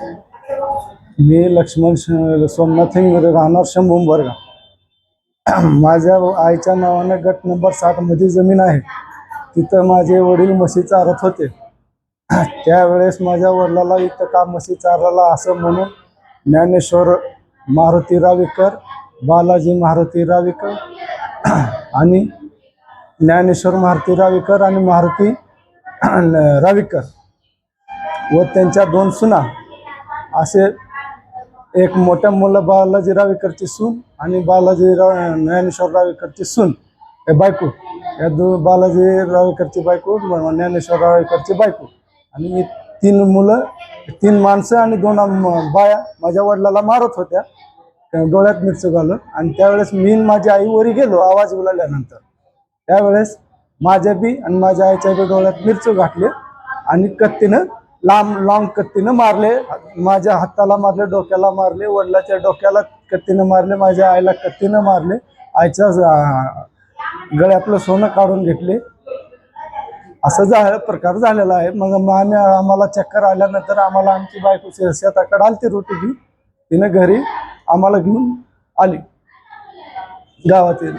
मी लक्ष्मण सोमनाथिंग सोमनाथ हिंगरे राहणार शंभूंबरगा माझ्या आईच्या नावाने गट नंबर साठमध्ये जमीन आहे. तिथं माझे वडील म्हशी चारत होते. त्यावेळेस माझ्या वडिलाला इथं का म्हशी चारायला असं म्हणून ज्ञानेश्वर मारुती रावेकर बालाजी मारुती रावेकर आणि ज्ञानेश्वर मारुती रावेकर आणि मारुती रावेकर व त्यांच्या दोन सुना असे एक मोठ्या मुलं बालाजी रावेकरची सून आणि बालाजी राव ज्ञानेश्वर रावेकरची सून. हे बायको. या दो बालाजी रावेकरची बायको ज्ञानेश्वर रावेकरची बायको. आणि मी तीन मुलं तीन माणसं आणि दोन बाया माझ्या वडिलाला मारत होत्या. त्या डोळ्यात मिरचं घालून. आणि त्यावेळेस मी माझी आई वरी गेलो आवाज बोलावल्यानंतर त्यावेळेस माझ्या बी आणि माझ्या आईच्या बी डोळ्यात मिरचं घातले. आणि कत्तीनं लांब लांब कत्तीनं मारले. माझ्या हाताला मारले डोक्याला मारले वडिलाच्या डोक्याला कत्तीनं मारले माझ्या आईला कत्तीनं मारले. आईच्या गळ्यातलं सोनं काढून घेतले. असं झालं प्रकार झालेला आहे. मग आम्ही आम्हाला चक्कर आल्यानंतर आम्हाला आमची बायको शेताकडे आली ती रोटी घेऊन तिनं घरी आम्हाला घेऊन आली. गावातील